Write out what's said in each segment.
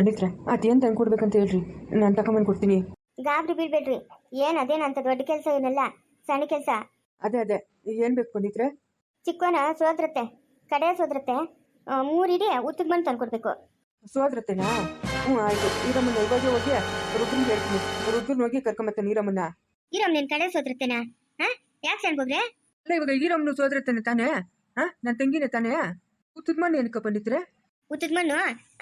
ಪಂಡಿತ್ರೆ ಅದೇನು ತಂದು ಕೊಡ್ಬೇಕಂತ ಹೇಳ್ರಿ? ನಾನು ತಗೊಂಬಂದು ಕೊಡ್ತೀನಿ. ಗಾಬರಿ ಬೀಳ್ಬೇಡ್ರಿ. ಏನು ಅದೇನಂತ ದೊಡ್ಡ ಕೆಲಸ ಏನಲ್ಲ ಸಣ್ಣ ಕೆಲಸ. ಅದೇ ಅದೇ. ಏನು ಬೇಕು ಪಂಡಿತ್ರೆ? ಚಿಕ್ಕವನ ಸೋದ್ರತೆ ಕಡೆ ಸೋದ್ರತೆ ಮೂರಿಡಿ ಉತ್ತದ ಮಣ್ಣು ತಂದ್ಕೊಡ್ಬೇಕು. ಸೋದ್ರತೆನಾ ಹ್ಞೂ ಆಯಿತು. ಈರಮ್ಮನ ಇವಾಗ ಹೋಗಿ ರುದ್ರನ್ ಹೇಳ್ತೀನಿ. ರುದ್ರನ್ ಹೋಗಿ ಕರ್ಕೊಂಬತ್ತೆ ನೀರಮ್ಮನ ಇರಮ್ ನಿನ್ ಕಡೆ ಸೋದ್ರತೆನಾ ಹಾ? ಯಾಕೆ ಸಣ್ಬೋಗ್ರೆ ಅಲ್ಲ ಇವಾಗ ಈರಮ್ಮನು ಸೋದ್ರತೆನೆ ತಾನೇ? ಹಾ? ನನ್ನ ತಂಗಿನೇ ತಾನೇ? ಉತ್ತದ ಮಣ್ಣು ಏನಕ್ಕೆ ಪಂಡಿತ್ರೆ? ಉತ್ತದ ಮಣ್ಣು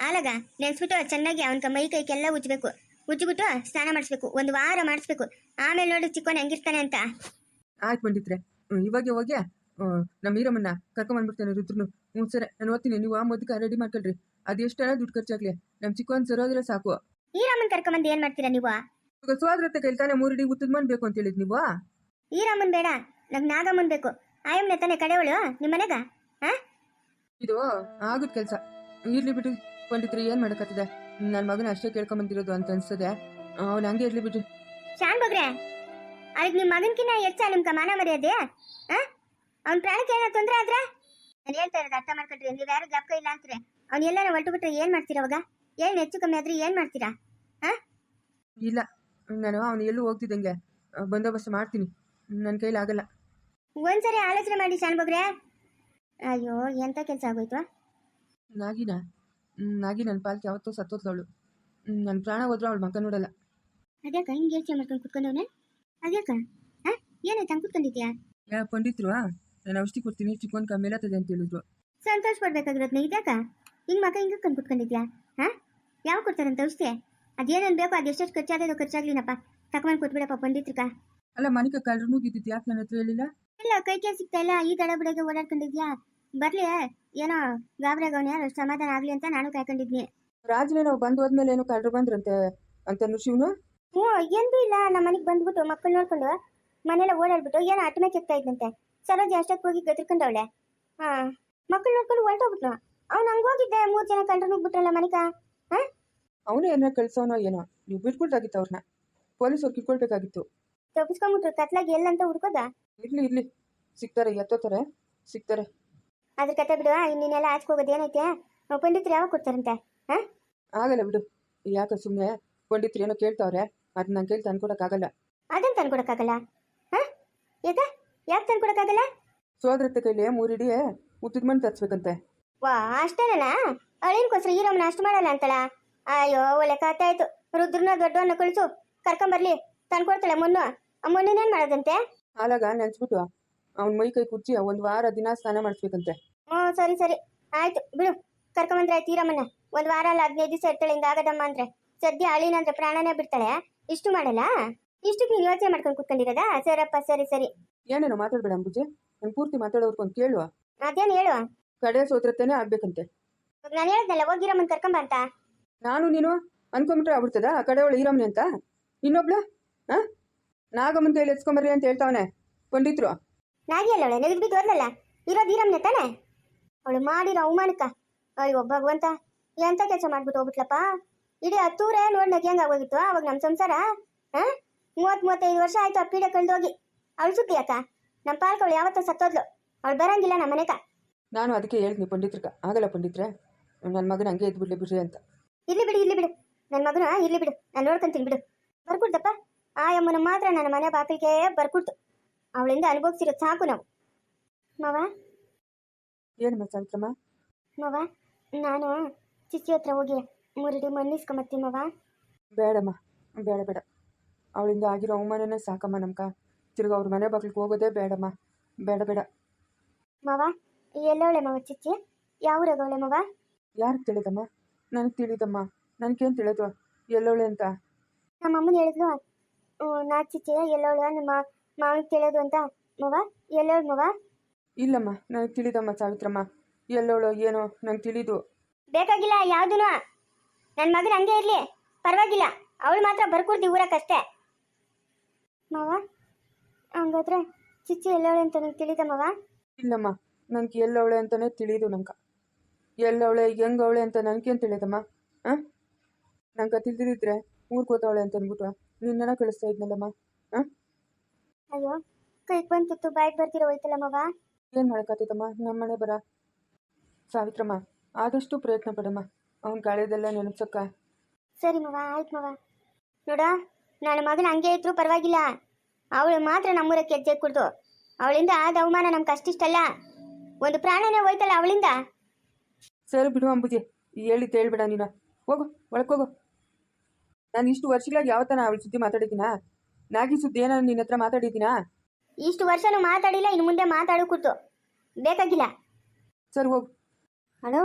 ಆಲಗ ನೆನೆಸ್ಬಿಟ್ಟು ಚೆನ್ನಾಗಿ ಅವನ ಮೈ ಕೈಗೆಲ್ಲ ಉಜ್ಬೇಕು ಉಜ್ಜಿಬಿಟ್ಟು ಸ್ನಾನ ಮಾಡಿಸ್ಬೇಕು ಒಂದು ವಾರ ಮಾಡಿಸ್ಬೇಕು. ಆಮೇಲೆ ನೋಡಿ ಚಿಕ್ಕವನ್ ಹೆಂಗಿರ್ತಾನೆ ಅಂತ. ಆಯ್ತು ಪಂಡಿತ್ರೆ ಇವಾಗ ಹೋಗಿ ನಮ್ಮ ಈರಮ್ಮನ್ನ ಕರ್ಕೊಂಬಂದ್ಬಿಡ್ತೇನೆ ರುದ್ರನು. ಹ್ಞೂ ಸರಿ ನಾನು ಓದ್ತೀನಿ ನೀವು ಆ ಮೊದಕ ರೆಡಿ ಮಾಡ್ಕೊಳ್ರಿ. ಅದು ಎಷ್ಟೆಲ್ಲ ದುಡ್ಡು ಖರ್ಚಾಗ್ಲಿ. ನಮ್ಮ ಚಿಕ್ಕವನ್ ಸರೋದ್ರೆ ಸಾಕು. ಈ ರಾಮನ್ ಕರ್ಕೊಂಬಂದು ಏನ್ ಮಾಡ್ತೀರಾ ನೀವು? ಇವಾಗ ಸೋದ್ರತೆ ಕೈಲಿ ತಾನೇ ಮೂರಡಿ ಉತ್ತದ ಮಣ್ಣು ಬೇಕು ಅಂತ ಹೇಳಿದ್ ನೀವು? ಈ ರಾಮನ್ ಬೇಡ ನಂಗೆ ನಾಗಮ್ಮನ್ ಬೇಕು. ಆಯಮ್ಮನೆ ತಾನೆ ಕಡೆವಳು ನಿಮ್ಮ ಮನೆಗ? ಹಾ? ಇದು ಆಗುದ್ ಕೆಲಸ. ಇರ್ಲಿ ಬಿಡ್ರಿ ಪಂಡಿತ್ರಿ ಏನ್ ಮಾಡಕತ್ತಿದೆ? ನನ್ನ ಮಗನ ಅಷ್ಟೇ ಕೇಳ್ಕೊಂಬಂದಿರೋದು ಅಂತ ಅನ್ಸ್ತದೆ. ಅವ್ನು ಹಂಗೆ ಇರ್ಲಿ ಬಿಡ್ರಿ ಶಾನ್ ಬಗ್ರೆ ಅದಕ್ಕೆ ನಿಮ್ಮ ಮಗನ್ಕಿನ್ನ ಹೆಚ್ಚ ನಿಮ್ಗೆ ಮಾನ ಮರ್ಯಾದೆ? ಅವ್ನ ಪ್ರಾಣಕ್ಕೆ ಏನೋ ತೊಂದರೆ ಆದ್ರೆ? ನಾನು ಹೇಳ್ತಾ ಇರೋದು ಅರ್ಥ ಮಾಡ್ಕೊಟ್ರಿ ನೀವು ಯಾರು ಜ್ಞಾಪಕ ಇಲ್ಲ ಅಂತಾರೆ. ಅವ್ನು ಎಲ್ಲಾರ ಹೊರಟು ಬಿಟ್ರೆ ಏನ್ ಮಾಡ್ತೀರಾ ಅವಾಗ? ಏನು ಹೆಚ್ಚು ಕಮ್ಮಿ ಆದ್ರೆ ಏನ್ ಮಾಡ್ತೀರಾ? ಹಾ ಇಲ್ಲ ನಾನು ಅವ್ನು ಎಲ್ಲೂ ಹೋಗ್ತಿದ್ದಂಗೆ. ಬಂದೋಬಸ್ತ್ ಮಾಡ್ತೀನಿ. ನನ್ನ ಕೈಲಿ ಆಗಲ್ಲ ಒಂದ್ಸರಿ ಆಲೋಚನೆ ಮಾಡಿ ಶಾನ್ ಬಗ್ರೆ. ಅಯ್ಯೋ ಎಂತ ಕೆಲಸ ಆಗೋಯ್ತು? ನಾಗಿನ ನಾಗಿ ನನ್ನ ಪಾಲ್ಕಿ ಯಾವತ್ತೂ ಸತ್ತೋದ್ಲವಳು. ನನ್ನ ಪ್ರಾಣ ಹೋದ್ರು ಅವಳು ಮಕ್ಕ ನೋಡಲ್ಲ. ಅದ್ಯಾಕ ಹಿಂಗೆ ಯೋಚನೆ ಮಾಡ್ಕೊಂಡು ಕುತ್ಕೊಂಡವನೆ? ಅದ್ಯಾಕ? ಹಾ? ಏನಾಯ್ತು ಹಂಗೆ ಕುತ್ಕೊಂಡಿದ್ಯಾ? ಯಾ ಪಂಡಿತ್ರು ನಾನು ಔಷಧಿ ಕೊಡ್ತೀನಿ ಚಿಕ್ಕನ್ ಕಮ್ಮಿ ಇರತ್ತದೆ ಅಂತ ಹೇಳಿದ್ರು. ಸಂತೋಷ ಪಡ್ಬೇಕಾಗಿರೋದ್ನ ಇದ್ಯಾಕ? ಹಿಂಗ್ ಮಗ ಹಿಂಗ ಕಂಡು ಕುತ್ಕೊಂಡಿದ್ಯಾ? ಹಾ? ಯಾವ ಕೊಡ್ತಾರಂತ ಔಷಧಿ? ಅದೇನೇನು ಬೇಕೋ ಅದು ಎಷ್ಟೆಷ್ಟು ಖರ್ಚಾದ ಖರ್ಚಾಗ್ಲಿನಪ್ಪ. ತಕೊಂಡ್ ಕೊಟ್ಬಿಡಪ್ಪ ಪಂಡಿತ್ರಕ ಅಲ್ಲ ಮನಿಕ ಕಲ್ರು ಯಾಕೆ ನನ್ನ ಹತ್ರ ಹೇಳಿಲ್ಲ? ಇಲ್ಲ ಕೈ ಕೈ ಸಿಗ್ತಾ ಇಲ್ಲ ಈ ದಡ ಬಿಡಗೆ ಓಡಾಡ್ಕೊಂಡಿದ್ಯಾ? ಬರ್ಲಿ ಏನೋ ಗಾಬರಿಯಾಗವನ ಯಾರು? ಸಮಾಧಾನ ಆಗ್ಲಿ ಅಂತ ನಾನು ಕಾಯ್ಕೊಂಡಿದ್ನಿ. ರಾಜನೇ ನಾವು ಬಂದು ಹೋದ್ಮೇಲೆ ಏನು ಕಳ್ರು ಬಂದ್ರಂತೆ ಅಂತ ಶಿವನು? ಹ್ಞೂ ಎಂದೂ ಇಲ್ಲ. ನಮ್ಮ ಮನೆಗೆ ಬಂದ್ಬಿಟ್ಟು ಮಕ್ಕಳು ನೋಡ್ಕೊಂಡು ಮನೆಲ್ಲ ಓಡಾಡ್ಬಿಟ್ಟು ಏನೋ ಅಟ್ಟಮೆ ಕೆತ್ತಾ ಇದ್ದಂತೆ ಸರೋಜಿ ಅಷ್ಟಕ್ಕೆ ಹೋಗಿ ಗದ್ರಕೊಂಡವಳೆ. ಹಾ ಮಕ್ಕಳು ನೋಡ್ಕೊಂಡು ಹೊರಟೋಗ್ಬಿಟ್ನು. ಹಂಗ ಹೋಗಿದ್ದೆ ಮೂರು ಜನ ಕಂಡ್ರು ಬಿಟ್ರಲ್ಲ ಮನಿಕ? ಹಾ? ಅವನು ಏನೋ ಕಳ್ಸೋನೋ ಏನೋ? ನೀವು ಬಿಟ್ಬಿಡ್ದಾಗಿತ್ತು ಅವ್ರನ್ನ ಪೊಲೀಸರು ಕಿಟ್ಕೊಳ್ಬೇಕಾಗಿತ್ತು ತಪ್ಪಿಸ್ಕೊಂಬಿಟ್ರು ಕತ್ಲಾಗಿ ಎಲ್ಲಂತ ಹುಡ್ಕೋದ? ಇರ್ಲಿ ಇರ್ಲಿ. ಸಿಗ್ತಾರೆ ಎತ್ತೋತಾರೆ. ಸಿಗ್ತಾರೆ. ಅದ್ರ ಕತೆ ಬಿಡು ಇನ್ನೇನೆಲ್ಲ ಆಚೆಗೆ ಹೋಗೋದು ಏನೈತೆ? ಪಂಡಿತ್ರಿ ಯಾವಾಗ ಕೊಡ್ತಾರಂತೆ? ಹಾ ಆಗಲ್ಲ ಬಿಡು. ಯಾಕೆ ಸುಮ್ಮನೆ ಪಂಡಿತ್ರಿ ಏನೋ ಕೇಳ್ತಾವ್ರೆ ಅದನ್ನ ನಾನು ಕೇಳಿ ತಂದ್ಕೊಡಕ್ಕಾಗಲ್ಲ. ಅದನ್ನ ತಂದ್ಕೊಡಕ್ಕಾಗಲ್ಲ? ಹಾಂ ಯಾಕ ಯಾಕೆ ತಂದ್ಕೊಡಕ್ಕಾಗಲ್ಲ? ಸೋದರತ್ತೆ ಕೈಲಿ ಮೂರಿಡಿ ಉತ್ತಿದ ಮಣ್ಣು ತರ್ಸ್ಬೇಕಂತೆ. ವಾ ಅಷ್ಟೇನಾ ಅಳಿನ್ಕೋಸ್ಕರ ಈರಮ್ಮನ ಅಷ್ಟು ಮಾಡಲ್ಲ ಅಂತಳ? ಅಯ್ಯೋ ಒಳ್ಳೆ ಕತೆ ಆಯ್ತು. ರುದ್ರನ ದೊಡ್ಡವನ್ನ ಕಳಿಸು ಕರ್ಕೊಂಬರ್ಲಿ ತಂದ್ಕೊಡ್ತಾಳೆ ಮೊನ್ನು. ಮೊನ್ನೆ ಮೊನ್ನೇನೇನು ಮಾಡೋದಂತೆ? ಹಾಲಾಗ ನೆನ್ಸ್ಬಿಟ್ಟು ಅವ್ನ ಮೈ ಕೈ ಕುಚ್ಚಿ ಒಂದು ವಾರ ದಿನ ಸ್ನಾನ ಮಾಡಿಸ್ಬೇಕಂತೆ. ಹ್ಞೂ ಸರಿ ಸರಿ. ಆಯ್ತು ಬಿಡು. ಕರ್ಕೊಂಬಂದ್ರೆ ಆಯ್ತು ಈರಮ್ಮನ ಒಂದು ವಾರ ಅಲ್ಲ ಹದಿನೈದು ದಿವಸ ಇರ್ತಾಳೆ ಹಿಂಗೆ ಆಗದಮ್ಮ ಅಂದ್ರೆ. ಸದ್ಯ ಅಳಿನಂದ್ರೆ ಪ್ರಾಣನೇ ಬಿಡ್ತಾಳೆ. ಇಷ್ಟು ಮಾಡಲ್ಲ? ಇಷ್ಟಕ್ಕೆ ನೀನು ಯೋಚನೆ ಮಾಡ್ಕೊಂಡು ಕುತ್ಕೊಂಡಿರೋದಾ? ಸರಪ್ಪ ಸರಿ ಸರಿ. ಏನೇನೋ ಮಾತಾಡ್ಬೇಡ ಅಂಬುಜೆ? ನಾನು ಪೂರ್ತಿ ಮಾತಾಡೋರ್ಕೊಂಡು ಕೇಳುವ. ಅದೇನು ಹೇಳುವ? ಕಡೆ ಸೋತ್ರತೇನೆ ಆಗ್ಬೇಕಂತೆ. ನಾನು ಹೇಳ್ದಲ್ಲ ಹೋಗಿರಮ್ಮನ್ ಕರ್ಕೊಂಬ ಅಂತ. ನಾನು ನೀನು? ಅನ್ಕೊಂಬಿಟ್ರೆ ಆಗ್ಬಿಡ್ತದ? ಆ ಕಡೆ ಅವಳು ಈರಮ್ಮನೆ ಅಂತ? ಇನ್ನೊಬ್ಳು? ಹಾಂ ನಾಗಮ್ಮನ ಕೈಲಿ ಎತ್ಕೊಂಬರ್ರಿ ಅಂತ ಹೇಳ್ತಾವನೆ. ಪಂಡಿತ್ರು? ನಾಗಿ ಅಲ್ಲ ಅವಳೆ ನೆಗೆದು ಬಿದ್ದು ಓದ್ಲಲ್ಲ ಇರೋದು ಈರಮ್ಮನೆ ತಾನೆ? ಅವಳು ಮಾಡಿರೋ ಅವಮಾನಕ್ಕ. ಅಯ್ಯೋ ಭಗವಂತ. ಎಂತ ಕೆಲಸ ಮಾಡ್ಬಿಟ್ಟು ಹೋಗ್ಬಿಟ್ಲಪ್ಪ? ಇಡೀ ಹತ್ತೂರೇ ನೋಡಿ ನಗಿ ಹೆಂಗ್ ಆಗೋಗಿತ್ತು ಅವಾಗ ನಮ್ಮ ಸಂಸಾರ? ಹಾ? ಮೂವತ್ ಮೂವತ್ತೈದು ವರ್ಷ ಆಯ್ತು ಆ ಪೀಡೆ ಕಳೆದೋಗಿ. ಅವಳು ಸುದ್ದಿ ಅಕ್ಕ ನಮ್ಮ ಪಾಲ್ಕ ಅವಳು ಯಾವತ್ತೂ ಸತ್ತೋದ್ಲು. ಅವಳು ಬರಂಗಿಲ್ಲ ನಮ್ಮ ಮನೆಗ. ನಾನು ಅದಕ್ಕೆ ಹೇಳ್ತೀನಿ ಪಂಡಿತ್ರಕ ಆಗಲ್ಲ ಪಂಡಿತ್ರೆ. ನನ್ನ ಮಗನ ಹಂಗೆ ಎದ್ಬಿಡ್ಲಿ ಬಿಡ್ರಿ ಅಂತ. ಇಲ್ಲಿ ಬಿಡು ಇಲ್ಲಿ ಬಿಡು. ನನ್ನ ಮಗನ ಇಲ್ಲಿ ಬಿಡು. ನಾನು ನೋಡ್ಕೊಂತೀನಿ ಬಿಡು. ಬರ್ಕೊಡ್ತಪ್ಪ ಆ ಅಮ್ಮನ ಮಾತ್ರ ನನ್ನ ಮನೆ ಬಾಪಿಗೆ ಬರ್ಕೊಡ್ತು. ಅವಳಿಂದ ಅನುಭವಿಸಿರೋದು ಸಾಕು ನಾವು. ಮಾವ? ಏನಮ್ಮ ಸಾವಿತ್ರಮ್ಮ ಮವ ನಾನು ಚಿಚ್ಚಿ ಹತ್ರ ಹೋಗಿ ಮುರುಡಿ ಮಣ್ಣಿಸ್ಕೊಂಬತ್ತೀನಿ ಮವ. ಬೇಡಮ್ಮ ಬೇಡ ಬೇಡ. ಅವಳಿಂದ ಆಗಿರೋ ಅವಮಾನನೇ ಸಾಕಮ್ಮ ನಮ್ಕ ತಿರುಗ ಅವ್ರ ಮನೆ ಬಾಗಿಲಿಗೆ ಹೋಗೋದೇ ಬೇಡಮ್ಮ. ಬೇಡ ಬೇಡ. ಮವ ಎಲ್ಲೋಳೆ ಮವ ಚಿಚ್ಚಿ? ಯಾವ ಊರಾಗವಳೆ ಮವ? ಯಾರಿಗೆ ತಿಳಿದಮ್ಮ? ನನಗೆ ತಿಳಿದಮ್ಮ. ನನಗೇನು ತಿಳಿದು? ಎಲ್ಲೋಳೆ ಅಂತ. ನಮ್ಮ ಅಮ್ಮನ ಹೇಳಿದ್ಲು. ನಾ ಚಿಚ್ಚಿ ಎಲ್ಲೋಳೆ ನಿಮ್ಮ ಮಾವಿಗೆ ತಿಳಿಯೋದು ಅಂತ. ಮವ ಎಲ್ಲವಳು ಮವ? ಇಲ್ಲಮ್ಮ ನನಗೆ ತಿಳಿದಮ್ಮ ಸಾವಿತ್ರಮ್ಮ. ಎಲ್ಲೋಳೋ ಏನೋ ನಂಗೆ ತಿಳಿದು. ಬೇಕಾಗಿಲ್ಲ ಯಾವ್ದು ನನ್ನ ಮಗನ ಹಂಗೆ ಇರಲಿ. ಪರವಾಗಿಲ್ಲ. ಅವಳು ಮಾತ್ರ ಬರ್ಕೊಡ್ತಿ ಊರಕ್ಕಷ್ಟೇ. ಮಾವ ಹಂಗಾದ್ರೆ ಚಿಚ್ಚಿ ಎಲ್ಲವಳೆ ಅಂತ ನಂಗೆ ತಿಳಿದ ಮಾವ? ಇಲ್ಲಮ್ಮ ನನಗೆ ಎಲ್ಲವಳೆ ಅಂತಲೇ ತಿಳಿದು ನಂಗೆ. ಎಲ್ಲವಳೆ ಹೆಂಗವಳೆ ಅಂತ ನನಗೇನು ತಿಳಿದಮ್ಮ? ಹಾಂ ನಂಗೆ ತಿಳಿದಿದ್ರೆ ಊರಿಗೆ ಅಂತ ಅಂದ್ಬಿಟ್ಟು ನಿನ್ನ ಕಳಿಸ್ತಾ ಇದ್ನಲ್ಲಮ್ಮ. ಹಾಂ ಅಯ್ಯೋ ಕೈಗೆ ಬಂತಿತ್ತು ಬಾಯಿಗೆ ಬರ್ತಿರೋ ಹೋಯ್ತಲ್ಲ ಮವ? ಏನು ಮಾಡೋಕ್ಕಾಗ್ತೈತಮ್ಮ ನಮ್ಮ ಮನೆ ಬರ. ಸಾವಿತ್ರಮ್ಮ ಆದಷ್ಟು ಪ್ರಯತ್ನ ಪಡಮ್ಮ. ಅವ್ನ ಕಳೆದೆಲ್ಲ ನೆನಪ್ಸಕ್ಕ. ಸರಿ ಮವ ಆಯ್ತು ಮವ. ನೋಡ ನನ್ನ ಮಗನ ಹಂಗೆ ಇದ್ರು ಪರವಾಗಿಲ್ಲ. ಅವಳು ಮಾತ್ರ ನಮ್ಮೂರಕ್ಕೆ ಹೆಜ್ಜೆ ಕುಡ್ದು. ಅವಳಿಂದ ಆದ ಅವಮಾನ ನಮ್ಗೆ ಅಷ್ಟಿಷ್ಟಲ್ಲ. ಒಂದು ಪ್ರಾಣನೇ ಹೋಯ್ತಲ್ಲ ಅವಳಿಂದ? ಸರಿ ಬಿಡು ಅಂಬುಜಿ ಹೇಳಿದ್ದು ಹೇಳ್ಬೇಡ ನೀನು. ಹೋಗು ಒಳಕೋಗು ನಾನು ಇಷ್ಟು ವರ್ಷಗಳಾಗಿ ಯಾವತ್ತನ ಅವಳ ಸುದ್ದಿ ಮಾತಾಡಿದ್ದೀನಾ? ನಾಗಿ ಸುದ್ದಿ ಏನೋ ನಿನ್ನ ಹತ್ರ ಮಾತಾಡಿದ್ದೀನಾ? ಇಷ್ಟು ವರ್ಷನೂ ಮಾತಾಡಿಲ್ಲ ಇನ್ನು ಮುಂದೆ ಮಾತಾಡೋ ಕೂತು ಬೇಕಾಗಿಲ್ಲ. ಸರ್ ಹೋಗು. ಅಣ್ಣ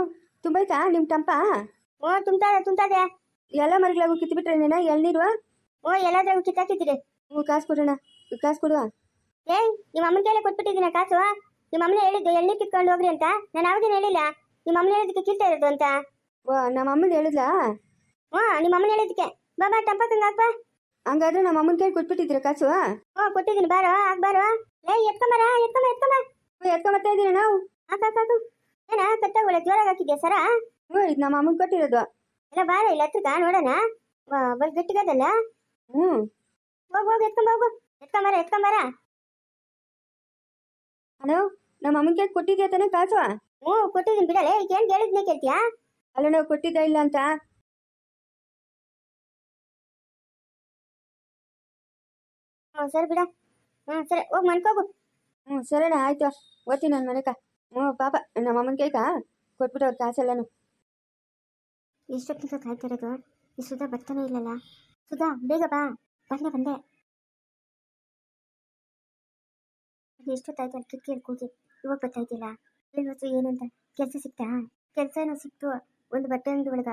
ತುಂಬೈತಾ ನಿಮ್ಮ ಟಂಪ ಓ ತುಂಬ್ತಾದೆ ತುಂಬ್ತಾದೆ ಎಲ್ಲ ಮರಿಗಳಾಗು ಕಿತ್ಬಿಟ್ರೆ ನೀನ? ಎಳ್ನೀರು ಓ ಎಲ್ಲಾದ್ರಾಗೂ ಕಿತ್ತಾಕಿದ್ದೀರಿ. ಹ್ಞೂ ಕಾಸು ಕೊಡೋಣ. ಕಾಸು ಕೊಡುವ? ಏ ನಿಮ್ಮ ಅಮ್ಮನ ಕೈಲೇ ಕೊಟ್ಬಿಟ್ಟಿದ್ದೀನ ಕಾಸು? ನಿಮ್ಮ ಅಮ್ಮನ ಹೇಳಿದ್ದು ಎಳ್ನೀರು ಕಿತ್ಕೊಂಡು ಹೋಗ್ರಿ ಅಂತ. ನಾನು ಯಾವ್ದೇನು ಹೇಳಿಲ್ಲ. ನಿಮ್ಮ ಅಮ್ಮನ ಹೇಳಿದ್ದಕ್ಕೆ ಕಿಲ್ತಾ ಇರೋದು ಅಂತ. ಓ ನಮ್ಮ ಅಮ್ಮನ ಹೇಳಿದ್ಲಾ? ಹ್ಞೂ ನಿಮ್ಮ ಅಮ್ಮನ ಹೇಳಿದ್ದಕ್ಕೆ. ಬಾ ಬಾ ಟಂಪಕ್ಕಂಗೆ ಹಾಕ್ಬಾ. ಹಂಗಾದ್ರೆ ನಮ್ಮ ಅಮ್ಮನ ಕೈ ಕೊಟ್ಬಿಟ್ಟಿದ್ರೆ ಕಾಸು? ಓ ಕೊಟ್ಟಿದ್ದೀನಿ ಬಾರೋ ಆಗ್ಬಾರೋ ಏಯ್ ಎತ್ಕೊಂಬರ ಎತ್ಕೊಂಬ ಎತ್ಕೊಂಬ. ಎತ್ಕೊಂಬತ್ತಾ ಇದ್ದೀರ ನಾವು? ಹಾಕು ಹಾಕು ಹಾಕು ಏನ ಕತ್ತಾಗೊಳೆ ಜೋರಾಗಿ ಹಾಕಿದ್ಯಾ ಸರ? ಹ್ಞೂ ಇದು ನಮ್ಮ ಅಮ್ಮನ ಕೊಟ್ಟಿರೋದು. ಎಲ್ಲ ಬಾರ ಇಲ್ಲ ಹತ್ರಕ್ಕ ನೋಡೋಣ. ಬಲ್ ಗಟ್ಟಿಗದಲ್ಲ? ಹ್ಞೂ. ಹೋಗ್ ಹೋಗ್ ಎತ್ಕೊಂಬ ಹೋಗು. ಎತ್ಕೊಂಬರ ಎತ್ಕೊಂಬರ. ಹಲೋ ನಮ್ಮ ಅಮ್ಮನ ಕೈ ಕೊಟ್ಟಿದ್ಯಾ ತಾನೇ ಕಾಸು? ಹ್ಞೂ ಕೊಟ್ಟಿದ್ದೀನಿ ಬಿಡಲೆ. ಈಗ ಏನು ಹೇಳಿದ್ನೆ ಕೇಳ್ತೀಯಾ? ಅಲ್ಲ ನಾವು ಕೊಟ್ಟಿದ್ದ ಇಲ್ಲ ಅಂತ. ಹ್ಞೂ ಸರಿ ಬಿಡ. ಹ್ಞೂ ಸರಿ. ಹೋಗಿ ಮನ್ಕೋಗು ಹ್ಞೂ ಸರಿಣ್ಣ ಆಯ್ತು. ಓದ್ತೀನಿ ನನ್ನ ಮನೆಕ. ಹ್ಞೂ ಪಾಪ ನಮ್ಮ ಅಮ್ಮನ ಕೈಕ ಕೊಟ್ಬಿಟ್ಟು ಅವ್ರ ಕಾಸೆಲ್ಲನು ಎಷ್ಟೊತ್ತಿಗೆ ಕಾಯ್ತಿರೋದು? ಈ ಸುಧಾ ಬರ್ತಾನೆ ಇಲ್ಲಲ್ಲ? ಸುಧಾ ಬೇಗ ಬಾ. ಬಂದೆ ಬಂದೆ. ಎಷ್ಟೊತ್ತಾಯ್ತು ಅಲ್ಲಿ ಕಿಟಕಿಯಲ್ಲಿ ಕೂಗಿ. ಇವಾಗ ಗೊತ್ತಾಯ್ತಿಲ್ಲ ಏನು ಅಂತ? ಕೆಲಸ ಸಿಕ್ತಾ ಕೆಲಸ ಏನೋ ಸಿಕ್ತು. ಒಂದು ಬಟ್ಟೆ ಅಂಗಡಿ ಒಳಗ.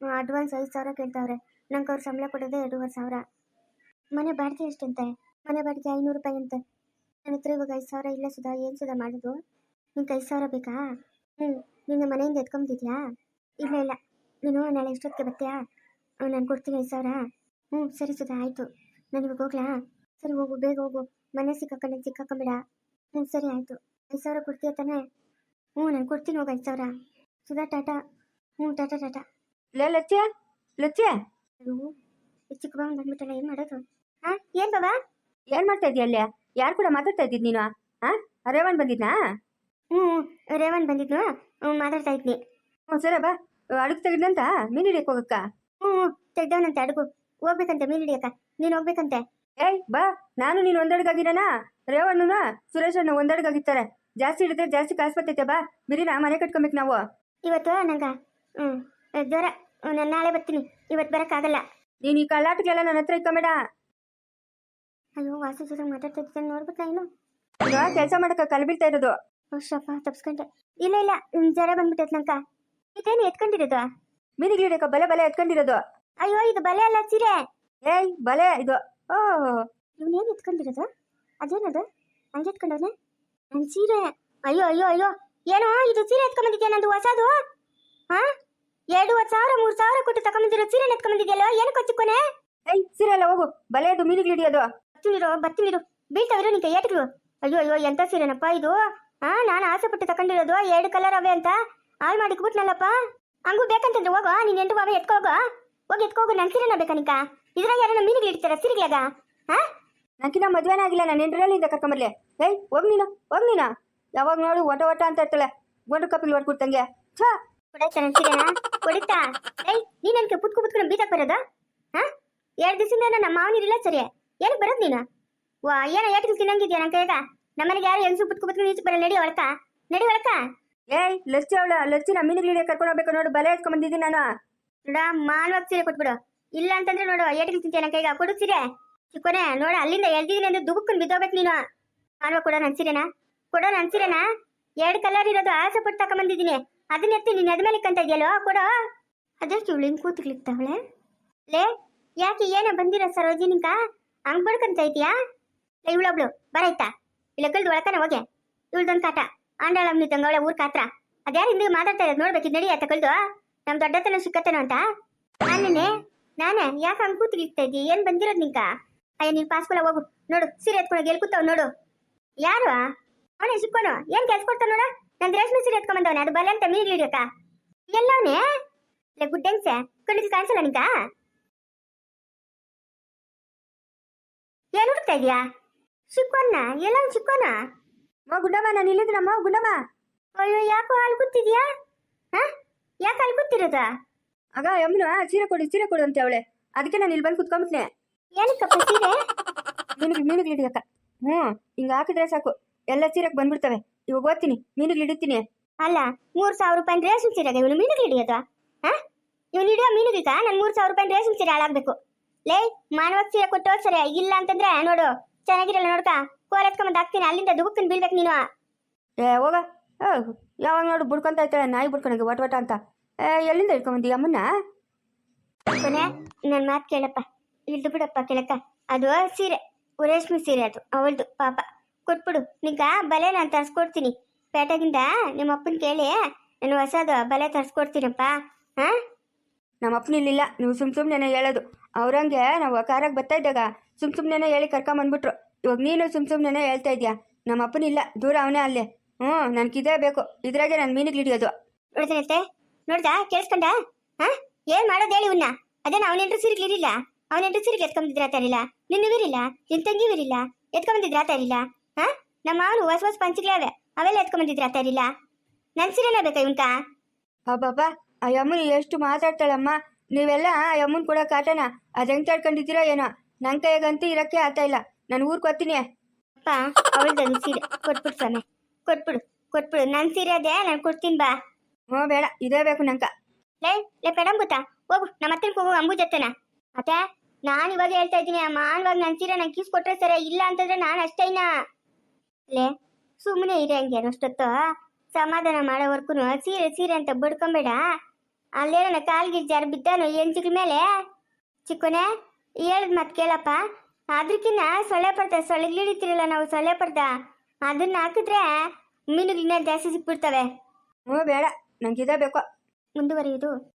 ಅಡ್ವಾನ್ಸ್ ಐದು ಸಾವಿರ ಕೇಳ್ತಾವ್ರೆ. ನಂಗೆ ಅವ್ರು ಸಂಬಳ ಕೊಡೋದೇ ಎರಡೂವರೆ ಸಾವಿರ. ಮನೆ ಬಾಡಿಗೆ ಎಷ್ಟಂತೆ? ಮನೆ ಬಾಡಿಗೆ ಐನೂರು ರೂಪಾಯಿ ಅಂತೆ. ನನ್ನ ಹತ್ರ ಇವಾಗ ಐದು ಸಾವಿರ ಇಲ್ಲ ಸುಧಾ ಏನು ಸುಧಾ ಮಾಡೋದು? ನಿಂಗೆ ಐದು ಸಾವಿರ ಬೇಕಾ? ಹ್ಞೂ ನಿನ್ನ ಮನೆಯಿಂದ ಎತ್ಕೊಂಬಿದ್ಯಾ ಇಲ್ಲ ಇಲ್ಲ. ನೀನು ನಾಳೆ ಎಷ್ಟೊತ್ತಿಗೆ ಬರ್ತೀಯಾ? ನಾನು ಕೊಡ್ತೀನಿ ಐದು ಸಾವಿರ. ಹ್ಞೂ ಸರಿ ಸುಧಾ ಆಯಿತು. ನಾನು ಇವಾಗ ಹೋಗ್ಲಾ? ಸರಿ ಹೋಗು ಬೇಗ ಹೋಗು. ಮನೆ ಸಿಕ್ಕಾಕೊಂಡೆ ಸಿಕ್ಕಾಕೊಂಬೇಡ. ಹ್ಞೂ ಸರಿ ಆಯಿತು. ಐದು ಸಾವಿರ ಕೊಡ್ತೀಯ ತಾನೆ? ಹ್ಞೂ ನಾನು ಕೊಡ್ತೀನಿ ಹೋಗಿ ಐದು ಸಾವಿರ. ಸುಧಾ ಟಾಟಾ. ಹ್ಞೂ ಟಾಟಾ ಟಾಟಾ. ಲೇ ಲಚ್ಚಿಯ ಲಚ್ಚಿಯ ಚಿಕ್ಕ ಬಂದ್ಬಿಟ್ಟಲ್ಲ ಏನು ಮಾಡೋದು? ಹಾಂ ಬಾಬ ಬಾಬಾ? ಏನ್ ಮಾಡ್ತಾ ಇದೀಯ ಅಲ್ಲೇ? ಯಾರು ಕೂಡ ಮಾತಾಡ್ತಾ ಇದ್ದೀನಿ ನೀನು? ಹಾ ರೇವಣ್ ಬಂದಿದ್ನಾ? ಹ್ಞೂ ರೇವಣ್ ಬಂದಿದ್ನು ಹ್ಞೂ ಮಾತಾಡ್ತಾ ಇದ್ನಿ. ಹ್ಞೂ ಸರಿ ಬಾ. ಅಡುಗೆ ತೆಗೆದಂತ ಮೀನು ಹಿಡಿಯಕ್ಕೆ ಹೋಗಕ್ಕ? ಹ್ಞೂ ತೆಗ್ದವನಂತೆ ಅಡುಗು. ಹೋಗ್ಬೇಕಂತೆ ಮೀನು ಹಿಡಿಯಕ್ಕ. ನೀನು ಹೋಗ್ಬೇಕಂತೆ? ಏಯ್ ಬಾ. ನಾನು ನೀನು ಒಂದಡ್ಗಾಗಿರಣ ರೇವಣ್ಣನ ಸುರೇಶಣ್ಣ ಒಂದಡ್ಗಾಗಿರ್ತಾರೆ ಜಾಸ್ತಿ ಹಿಡಿದ್ರೆ ಜಾಸ್ತಿ ಕಾಸು ಬರ್ತೈತೆ ಬಾ. ಬಿರಿನ ಮನೆ ಕಟ್ಕೊಬೇಕು ನಾವು. ಇವತ್ತು ನಂಗೆ ಹ್ಞೂ ಜ್ವರ. ನಾನು ನಾಳೆ ಬರ್ತೀನಿ. ಇವತ್ತು ಬರೋಕ್ಕಾಗಲ್ಲ. ನೀನು ಈ ಕಳ್ಳಾಟಕ್ಕೆಲ್ಲ ನನ್ನ ಹತ್ರ ಇಕ್ಕೊಂಬೇಡ ಅಯ್ಯೋ ವಾಸು ಜೊತೆ ಮಾತಾಡ್ತಾ ನೋಡ್ಬೇಕಾ ಏನು ಈಗ ಕೆಲಸ ಮಾಡಕ ಕಲ್ ಬೀಳ್ತಾ ಇರೋದು ಶಪ್ಪ ತಪ್ಸ್ಕೊಂಡೆ. ಇಲ್ಲ ಇಲ್ಲ ಹ್ಮ್, ಜ್ವರ ಬಂದ್ಬಿಟ್ಟೈತೆ ನಂಕ. ಇದೇನು ಎತ್ಕೊಂಡಿರೋದು? ಮೀನಿಗೆ ಹಿಡಿಯಕ್ಕ ಬಲೆ ಬಲೆ ಎತ್ಕೊಂಡಿರೋದು. ಅಯ್ಯೋ ಇದು ಬಲೆ ಅಲ್ಲ ಸೀರೆ. ಏಯ್ ಬಲೆ ಇದು ಓ. ಇವನೇನು ಎತ್ಕೊಂಡಿರೋದು? ಅದೇನದು? ಹಂಗೆ ಎತ್ಕೊಂಡವನೆ? ನನ್ನ ಸೀರೆ. ಅಯ್ಯೋ ಅಯ್ಯೋ ಅಯ್ಯೋ. ಏನೋ ಇದು ಸೀರೆ ಎತ್ಕೊಂಬಂದಿದ್ಯಾ ನಂದು ಹೊಸದು? ಹಾ? ಎರಡೂವರೆ ಸಾವಿರ ಮೂರು ಸಾವಿರ ಕೊಟ್ಟು ತಗೊಂಬಂದಿರೋ ಸೀರೆ ಎತ್ಕೊಂಬಂದಿದ್ಯಲ್ಲೋ? ಏನಕ್ಕೆ ಕೊಚ್ಚಿಕೊನೆ ಏಯ್ ಸೀರೆ ಅಲ್ಲ ಹೋಗು. ಬಲೆ ಅದು ಮೀನಿಗೆ ಹಿಡಿಯೋದು ಬರ್ತೀನಿರೋ ಬರ್ತೀನಿರು ಬೀಳ್ತಾವಿರೋ ನಿಂಗೆ ಕೈಯಾಟಗಳು ಅಯ್ಯೋ ಅಯ್ಯೋ ಎಂತ ಸೀರೆನಪ್ಪ ಇದು? ಹಾ ನಾನು ಆಸೆ ಪಟ್ಟು ತಕೊಂಡಿರೋದು ಎರಡು ಕಲರ್ ಅವೆ ಅಂತ. ಹಾಳು ಮಾಡಿಕ್ಬಿಟ್ನಲ್ಲಪ್ಪ ಹಂಗೂ ಬೇಕಂತಂದ್ರೆ ಹೋಗೋ ನೀನ್ ಎಂಟು ಬಾಬಾ ಎತ್ಕೋಗೋ ಹೋಗಿ. ಎತ್ಕೋಗು ನನ್ನ ಸೀರೆನ ಬೇಕನಿಕ ನಿಂಕ ಇದ್ರಾಗ ಯಾರನ್ನ ಮೀನಿಗೆ ಇಡ್ತಾರ ಸಿರಿಗ್ಲಾಗ ಹಾ ನನಗಿನ್ನ ಮದ್ವೆನ ಆಗಿಲ್ಲ ನಾನು ಎಂಟ್ರಲ್ಲಿಂದ ಕರ್ಕೊಂಬರ್ಲಿ. ಏಯ್ ಹೋಗ್ ನೀನು ಹೋಗ್ ನೀನು. ಯಾವಾಗ ನೋಡು ಒಟ ಒಟ ಅಂತ ಇರ್ತಾಳೆ. ಗೊಂಡು ಕಪಿಲ್ ಹೊಡ್ಕೊಡ್ತಂಗೆ ಛಾ! ಕೊಡಾಯ್ತಾ ನನ್ನ ಸೀರೆನ? ಕೊಡಿತಾ? ಏಯ್ ನೀನ್ ಅನ್ಕೆ ಪುಟ್ಕು ಪುತ್ಕೊಂಡು ಬೀದಕ್ ಬರೋದು? ಹಾ ಎರಡು ದಿವಸದಿಂದ ನಮ್ಮ ಮಾವನಿರಿಲ್ಲ ಸರಿ ಏನಕ್ಕೆ ಬರೋದು ನೀನು? ವಾ ಏನೋ ಏಟಿಗೆ ತಿನ್ನಂಗಿದ್ಯಾ ನನ್ನ ಕೈಗ ನಮ್ಮನೆಗೆ ಯಾರು ಹೆಂಗಸು ಪುಟ್ಕು ಪುಟ್ಕೊಂಡು ಈಚೆ ಬರಲ್ಲ ನಡಿ ಒಳಕ. ನಡಿ ಒಳಕ. ಏಯ್ ಲಚ್ಚಿ ಅವಳ ಲಚ್ಚಿ ಮೀನಿಗೆ ಹಿಡಿಯಕ್ಕೆ ಕರ್ಕೊಂಡು ಹೋಗ್ಬೇಕು ನೋಡು ಬಲೆ ಎತ್ಕೊಂಡ್ಬಂದಿದ್ದೀನಿ ನಾನು. ನೋಡ ಮಾನವಾಗಿ ಸೀರೆ ಕೊಟ್ಬಿಡು. ಇಲ್ಲ ಅಂತಂದ್ರೆ ನೋಡು ಏಟಿಗೆ ತಿಂತೀಯ ನನ್ನ ಕೈಗ ಕೊಡು ಸೀರೆ. ಚಿಕ್ಕೋನೆ ನೋಡ ಅಲ್ಲಿಂದ ಎಲ್ದಿದ್ದೀನಿ ಅಂದ್ರೆ ದುಬುಕ್ಕೊಂಡು ಬಿದ್ದೋಗ್ಬೇಕು ನೀನು. ಮಾನವ ಕೊಡೋ ನನ್ನ ಸೀರೆನ? ಕೊಡೋ ನನ್ನ ಸೀರೆನಾ? ಎರಡು ಕಲರ್ ಇರೋದು ಆಸೆ ಪಟ್ಟು ತಕೊಂಬಂದಿದ್ದೀನಿ ಅದನ್ನ ಎತ್ತಿ ನೀನು ಅದ್ಮೇಲೆ ಕಂತ ಇದೆಯಲ್ಲೋ? ಕೊಡೋ. ಅದಕ್ಕೆ ಇವಳು ಹಿಂಗೆ ಕೂತ್ಲಿಕ್ತಾವಳೆ ಲೇ ಯಾಕೆ ಏನ ಬಂದಿರೋ ಸರೋಜಿನಿಕ? ಹಂಗ್ ಬಡ್ಕಂತ ಇದೀಯಾ ಇವಳೊಬ್ಳು ಬರಾಯ್ತಾ? ಇಲ್ಲ ಒಳಕನ ಹೋಗೆ. ಇವಳ್ದೊಂದು ಕಾಟ. ಆಂಡಾಳಮ್ ನಿಂತಂಗ ಅವಳೆ ಊರ್ ಕಾತ್ರ. ಅದ್ಯಾರು ಹಿಂದೆ ಮಾತಾಡ್ತಾ ಇರೋದು ನೋಡ್ಬೇಕು ನಡಿ ಆತ ಕಲ್ದು ನಮ್ ದೊಡ್ಡತನ ಸಿಕ್ಕತ್ತೇನೋ ಅಂತ? ನಾನೇ ನಾನೇ? ಯಾಕೆ ಹಂಗ್ ಕೂತಿರ್ತಾ ಇದ್ದೀ? ಏನ್ ಬಂದಿರೋದು ನಿಂಕ? ಅಯ್ಯ, ನೀನ್ ಪಾಸ್ಕೊಲ ಹೋಗು. ನೋಡು, ಸೀರೆ ಎತ್ಕೊಂಡು ಎಲ್ಲಿ ಕೂತಾವ್ ನೋಡು. ಯಾರು ಅವನೇ ಸಿಕ್ಕೋನು? ಏನ್ ಕೆಲ್ಸ ಕೊಡ್ತಾವ ನೋಡು? ನನ್ ರೇಷ್ಮೆ ಸೀರೆ ಎತ್ಕೊಂಡ್ ಬಂದವನೆ. ಅದು ಬಲೆ ಅಂತ ಮೀನ್ ಹಿಡಿಯಕ ಎಲ್ಲವನೇ ಇಲ್ಲ ಗುಡ್ಡೆಂಗ್ಸೆ ಕಣ್ಣಿಗೆ ಕಾಣಿಸಲ್ಲ ನಿಂಕ? ಏನ್ ಹುಡುಕ್ತಾ ಇದೀಯಾ? ಸಿಕ್ಕೋನ್ನ ಎಲ್ಲ ಸಿಕ್ಕೋನ ಮಾ ಗುಂಡಮ್ಮ ನಾನು ಇಲ್ಲಿದ್ದೀನಮ್ಮ ಗುಂಡಮ್ಮ. ಅಯ್ಯೋ ಯಾಕೋ ಅಲ್ಲಿ ಕೂತಿದ್ಯಾ? ಹಾ? ಯಾಕೆ ಅಲ್ಲಿ ಕೂತಿರೋದ? ಆಗ ಯಮ್ಮನ ಸೀರೆ ಕೊಡಿ ಸೀರೆ ಕೊಡು ಅಂತ ಅವಳೆ. ಅದಕ್ಕೆ ನಾನು ಇಲ್ಲಿ ಬಂದು ಕುತ್ಕೊಂಬಿಟ್ನೆ. ಏನಕ್ಕಪ್ಪ ಸೀರೆ? ಮೀನುಗಳು ಮೀನು ಹಿಡಿಯಕ್ಕ ಹ್ಞೂ ಹಿಂಗೆ ಹಾಕಿದ್ರೆ ಸಾಕು. ಎಲ್ಲ ಸೀರೆಗೆ ಬಂದ್ಬಿಡ್ತವೆ. ಇವಾಗ ಓದ್ತೀನಿ ಮೀನುಗಳು ಹಿಡಿತೀನಿ. ಅಲ್ಲ ಮೂರ್ ಸಾವಿರ ರೂಪಾಯಿ ರೇಷನ್ ಸೀರೆಗೆ ಇವನು ಮೀನುಗಳು ಹಿಡಿಯೋದು? ಹಾ? ಇವನು ಹಿಡಿಯೋ ಮೀನುಗಿಗ? ನನ್ ಮೂರ್ ಸಾವಿರ ರೂಪಾಯಿ ರೇಷನ್ ಸೀರೆ ಹಾಳಾಗ್ಬೇಕು. ಲೇ ಮಾನವಕ್ ಸೀರೆ ಕೊಟ್ಟು ಸರಿ ಇಲ್ಲ ಅಂತಂದ್ರೆ ನೋಡು ಚೆನ್ನಾಗಿರಲ್ಲ ನೋಡ್ಕ? ಕೋಲ್ ಎತ್ಕೊಂಬಂದು ಹಾಕ್ತೀನಿ ಅಲ್ಲಿಂದ ದುಬುಕ್ಕನ್ ಬೀಳ್ಬೇಕು ನೀನು. ಏ ಹೋಗ. ಯಾವಾಗ ನೋಡು ಬುಡ್ಕೊಂತ ಇರ್ತಾಳೆ ನಾಯಿ ಬುಡ್ಕೊಂಡಂಗೆ ವಟ ವಟ ಅಂತ. ಏ ಎಲ್ಲಿಂದ ಇಟ್ಕೊಂಬಂದಿ ಅಮ್ಮನ್ನ? ಕೊನೆ ನನ್ ಮಾತು ಕೇಳಪ್ಪ. ಇಲ್ದು ಬಿಡಪ್ಪ ಕೇಳಕ್ಕ. ಅದು ಸೀರೆ ರೇಷ್ಮೆ ಸೀರೆ ಅದು ಅವಳ್ದು ಪಾಪ. ಕೊಟ್ಬಿಡು ನಿಂಗ ಬಲೆ ನಾನು ತರ್ಸ್ಕೊಡ್ತೀನಿ. ಪೇಟೆಗಿಂದ ನಿಮ್ಮ ಅಪ್ಪನ ಕೇಳಿ ನಾನು ಹೊಸದು ಬಲೆ ತರ್ಸ್ಕೊಡ್ತೀನಪ್ಪ. ಹಾ? ನಮ್ಮ ಅಪ್ಪನ ಇಲ್ಲಿಲ್ಲ ನೀವು ಸುಮ್ ಸುಮ್ಮನೆ ಹೇಳೋದು. ಅವ್ರಂಗೆ ನಾವು ಕಾರಾಗ ಬರ್ತಾ ಇದ್ದಾಗ ಸುಮ್ ಸುಮ್ಮನೆ ಹೇಳಿ ಕರ್ಕೊಂಬಂದ್ಬಿಟ್ರು ಇವಾಗ ನೀನು ಸುಮ್ ಸುಮ್ಮನೆ ಹೇಳ್ತಾ ಇದ್ಯಾ? ನಮ್ಮ ಅಪ್ಪನ ಇಲ್ಲ ದೂರ ಅವನೇ ಅಲ್ಲೇ. ಹ್ಞೂ ನನಗಿದೇ ಬೇಕು. ಇದ್ರಾಗೆ ನಾನು ಮೀನಿಗೆ ಹಿಡಿಯೋದು. ನೋಡ್ತಾನಂತೆ ನೋಡ್ದ? ಕೇಳಿಸ್ಕೊಂಡ ಹಾ? ಏನ್ ಮಾಡೋದು ಹೇಳಿ ಇವನ್ನ ಅದೇನ ಅವನ ಎಂಟ್ರು ಸಿರಿಗ್ಲಿ ಇರಿಲ್ಲ. ಅವನ ಹೆಂಡ್ರು ಸಿರಿಗೆ ಎತ್ಕೊಂಡ್ಬಿದ್ರೆ ಆತಾರಿಲ್ಲ ನಿನ್ನ ಇರಿಲ್ಲ ನಿನ್ ತಂಗಿ ಇರಿಲ್ಲ ಎತ್ಕೊಂಡ್ಬಂದಿದ್ರೆ ಆತಾರಿಲ್ಲ ಹಾ? ನಮ್ಮ ಅವನು ಹೊಸ ಹೊಸ ಪಂಚಗಳವೆ ಅವೆಲ್ಲ ಎತ್ಕೊಂಡ್ಬಂದಿದ್ರೆ ಆತಾರಿಲ್ಲ ನನ್ ಸೀರೆನೇ ಬೇಕಾ ಇವನ್ಕ? ಅಬ್ಬಬ್ಬ ಆ ಯಮ್ಮನ ಎಷ್ಟು ಮಾತಾಡ್ತಾಳಮ್ಮ. ನೀವೆಲ್ಲ ಯಮ್ಮನ್ ಕೂಡ ಕಾಟನ ಅದು ಹೆಂಗೆ ತಡ್ಕೊಂಡಿದ್ದೀರೋ ಏನೋ? ನನ್ನ ಕೈಗಂತೂ ಇರೋಕ್ಕೆ ಆತ ಇಲ್ಲ. ನಾನು ಊರ್ ಕೊತ್ತೀನಿ ಅಪ್ಪ ಅವಳ್ದೊಂದು ಸೀರೆ ಕೊಟ್ಬಿಡು ಸ್ವಾಮಿ. ಕೊಟ್ಬಿಡು ಕೊಟ್ಬಿಡು. ನನ್ ಸೀರೆ ಅದೇ ನಾನು ಕೊಡ್ತೀನಿ ಬಾ. ಹ್ಞೂ ಬೇಡ. ಇದೇ ಬೇಕು ನಂಗೆ. ಲೇ ಲೇ ಗೊತ್ತಾ. ಹೋಗು ನಮ್ಮ ಹತ್ರಕ್ಕೆ ಹೋಗು ಅಂಬು ಜೊತೆನ ಅತ್ತೆ ನಾನು ಇವಾಗ ಹೇಳ್ತಾ ಇದ್ದೀನಿ. ಅಮ್ಮ ಇವಾಗ ನನ್ ಸೀರೆ ನಂಗೆ ಕೀಸ್ ಕೊಟ್ರೆ ಸರಿ ಇಲ್ಲ ಅಂತಂದ್ರೆ ನಾನು ಅಷ್ಟೇನ ಲೇ ಸುಮ್ಮನೆ ಇರೇ ಹಂಗೆ ಅಷ್ಟೊತ್ತು. ಸಮಾಧಾನ ಮಾಡೋವರ್ಗು ಸೀರೆ ಸೀರೆ ಅಂತ ಬಡ್ಕೊಂಬೇಡ. ಅಲ್ಲೇ ನನ್ನ ಕಾಲ್ಗೆ ಜಾರ ಬಿದ್ದಾನು ಎಂಚಿಕ ಮೇಲೆ. ಚಿಕ್ಕನೆ ಹೇಳದ್ ಮತ್ ಕೇಳಪ್ಪ. ಅದಕ್ಕಿನ್ನ ಸೊಳ್ಳೆ ಪಡ್ದ ಸೊಳ್ಳೆ ಹಿಡಿತೀರಲ್ಲ ನಾವು ಸೊಳ್ಳೆ ಪಡ್ದ ಅದನ್ನ ಹಾಕಿದ್ರೆ ಮೀನುಗಳಿನ್ನ ಜಾಸ್ತಿ ಸಿಕ್ಬಿಡ್ತವೆ. ಹ್ಞೂ ಬೇಡ ನಂಗೆ ಇದೇ ಬೇಕು. ಮುಂದುವರಿಯುವುದು